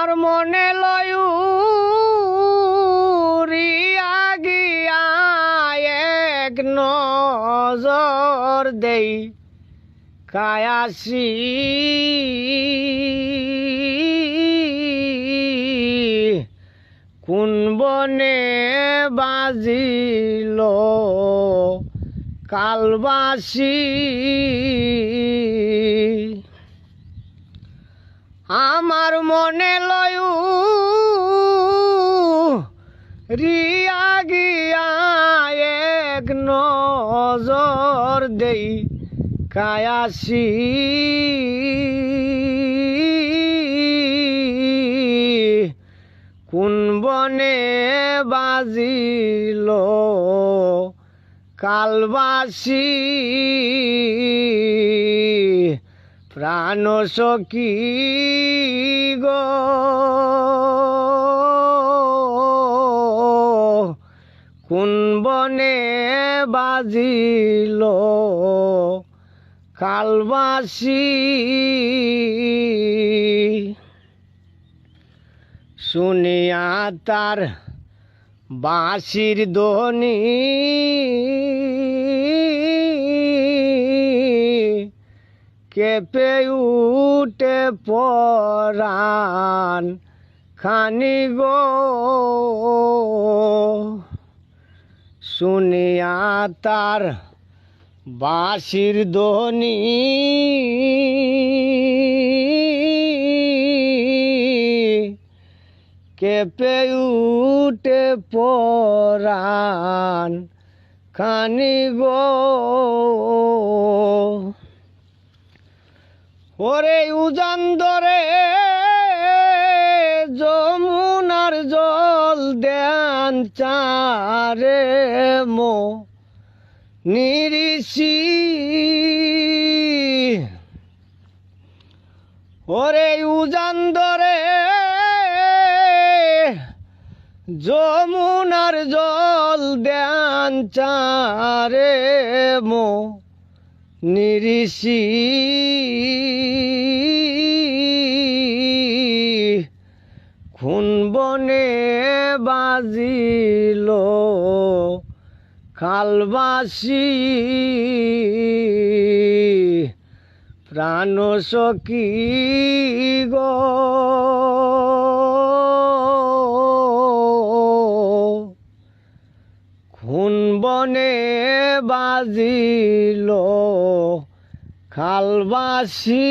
আর মনে লয়ু গিয়া এক নজর দেই কায়াসি। কোন বনে বাজিল কালবাসি? আমার মনে লয়ু। রিয়া গিয়া এক নজর দেই কায়াসি। কোন বনে বাজিল কালবাসি? প্রাণ সখী গো। কোন বনে বাজিল কালবাসি? শুনিয়া তার বাঁশির ধ্বনি। কেঁপে উঠে পরাণ খানি গো। শুনিয়া তার বাঁশির ধ্বনি। কেঁপে উঠে পরাণ খানি গো। ওরে উজান ধরে যমুনার জল দেন চারে মো নিরিষি। ওরে উজান ধরে যমুনার জল দেন চারে মো নিরিষি। খুন বনে বাজিল খালবাসি প্রাণ সখী গো। খুন বনে বাজিল খালবাসি